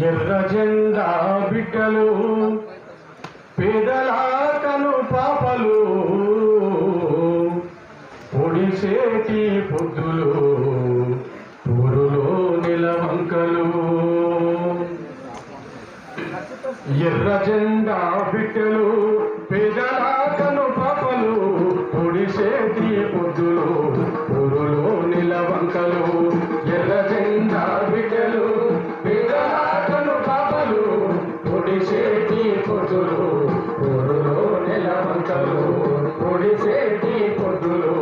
ఎర్ర జెండా బిడ్డలు పేదల కను పాపలు పొడిసేటి పొద్దులు ఊరులో నిలవంకలు ఎర్ర జెండా బిడ్డలు పొడిసేటి పొద్దులు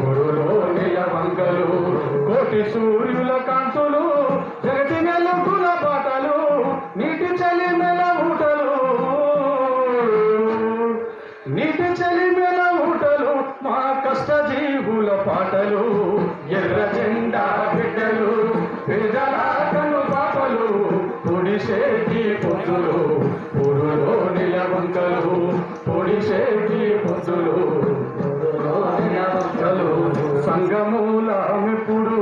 ఊరులో నిలవంకలు కోటి సూర్యుల కాంతులు జగతి పాటలు నీటి చలి మెల ఊటలు. నీటి చలి మెల ఊటలు మా కష్ట జీవుల పాటలు ఎర్ర జెండా బిడ్డలు పేదల పాపలు పొడిసే పొడిసేటి పొద్దులు పొడులో నిలవంకలు సంగమూల మెప్పుడు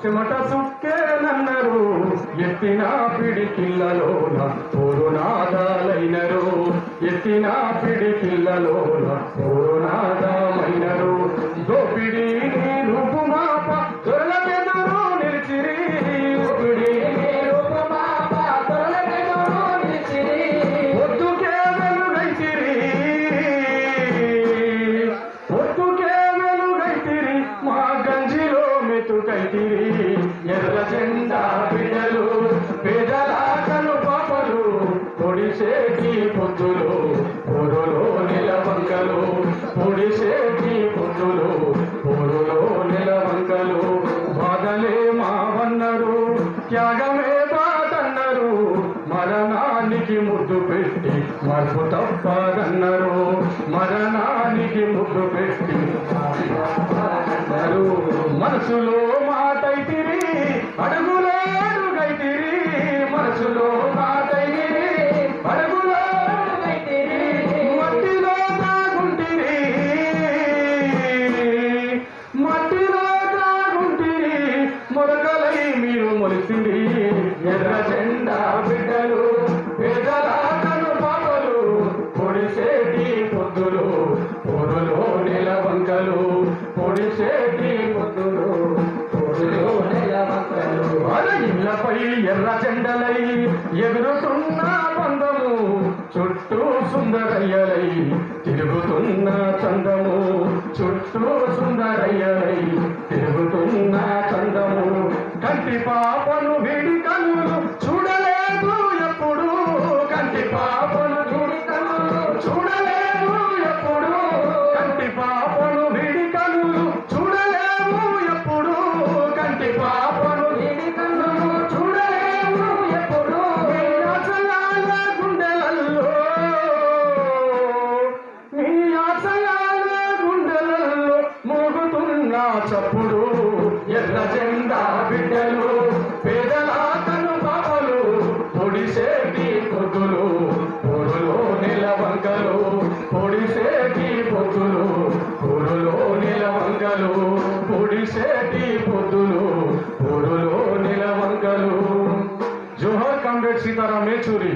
చెమట సుక్కేనన్నారు. ఎత్తిన పిడికిళ్ళలోన పూరునాదాలైనరు. ఎత్తిన పిడికిళ్ళలోన పూరునాదాలైన గంజిలో మెతుకైతిరి ఎర్ర జెండా బిడ్డలు పేదల కను పాపలు పొడిసేటి పొద్దులు పొరులో నిలవంకలు పొడిసేటి పొద్దులు పొరులో నిలవంకలు బాధలే మావన్నరు త్యాగమే బాధన్నారు మరణానికి ముద్దు పెట్టి మరపు తప్పదన్నరు. మరణానికి ముద్దు పెట్టి మనసులో మాటైతిరి అడుగులో అడుగైతిరి మనసులో మాటైతిరి అడుగులో అడుగైతిరి మట్టిలో తాగుంటిరి మట్టిలో తాగుంటిరి మొలకలై మీరు మొలిసిరి ఎర్ర జెండా బిడ్డలు పేదల కనుపాపలు పొడిసేటి పొద్దులు పొరులో నెల వంకలు పొడిసే ఎగురుతున్న బంధము చుట్టూ సుందరయ్యలై తిరుగుతున్న చందము చుట్టూ సుందరయ్యలై తిరుగుతున్న చందము. కంటి పాపను చప్పుడు ఎర్ర జెండా బిడ్డలు పేదలాతను పాపలు పొడిసేటి పొద్దులు పొరులో నిలవంగలు పొడిసేటి పొద్దులు పొరులో నిలవంగలు పొడిసేటి పొద్దులు పొరులో నిలవంగలు జోహర్ కామ్రేడ్ సీతారాం ఏచూరి